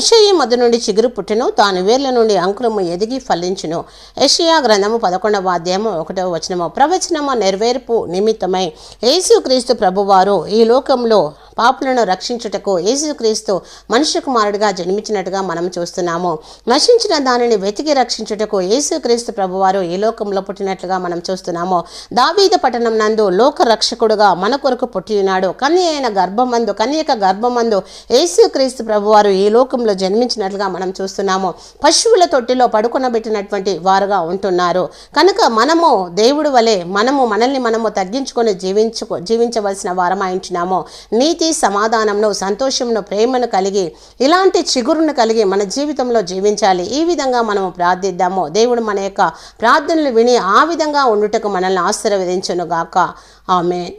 యషయి మధు నుండి చిగురు పుట్టెను తాను వేర్ల నుండి అంకురము ఎదిగి ఫలించును. యషయా గ్రంథము పదకొండవ అధ్యాయము ఒకటవ వచనము. ప్రవచనము నెరవేర్పు నిమిత్తమై యేసుక్రీస్తు ప్రభువారు ఈ లోకంలో పాపులను రక్షించుటకు యేసుక్రీస్తు మనుష్య కుమారుడిగా జన్మించినట్టుగా మనం చూస్తున్నాము. నశించిన దానిని వెతికి రక్షించుటకు యేసుక్రీస్తు ప్రభువారు ఈ లోకంలో పుట్టినట్లుగా మనం చూస్తున్నాము. దావీద పట్టణం నందు లోక రక్షకుడుగా మన కొరకు పుట్టి ఉన్నాడు కన్య అయిన గర్భమందు కన్యక గర్భమందు యేసుక్రీస్తు ప్రభువారు ఈ లోకంలో జన్మించినట్లుగా మనం చూస్తున్నాము. పశువుల తొట్టిలో పడుకొనబెట్టినటువంటి వారుగా ఉంటున్నారు. కనుక మనము దేవుడు వలె మనము మనల్ని మనము తగ్గించుకొని జీవించుకో జీవించవలసిన వారమాయించినాము నీతి సమాధానంలో సంతోషంను ప్రేమను కలిగి ఇలాంటి చిగురును కలిగి మన జీవితంలో జీవించాలి. ఈ విధంగా మనము ప్రార్థిద్దాము. దేవుడు మన యొక్క ప్రార్థనలు విని ఆ విధంగా ఉండుటకు మనల్ని ఆశీర్వదించును గాక ఆమె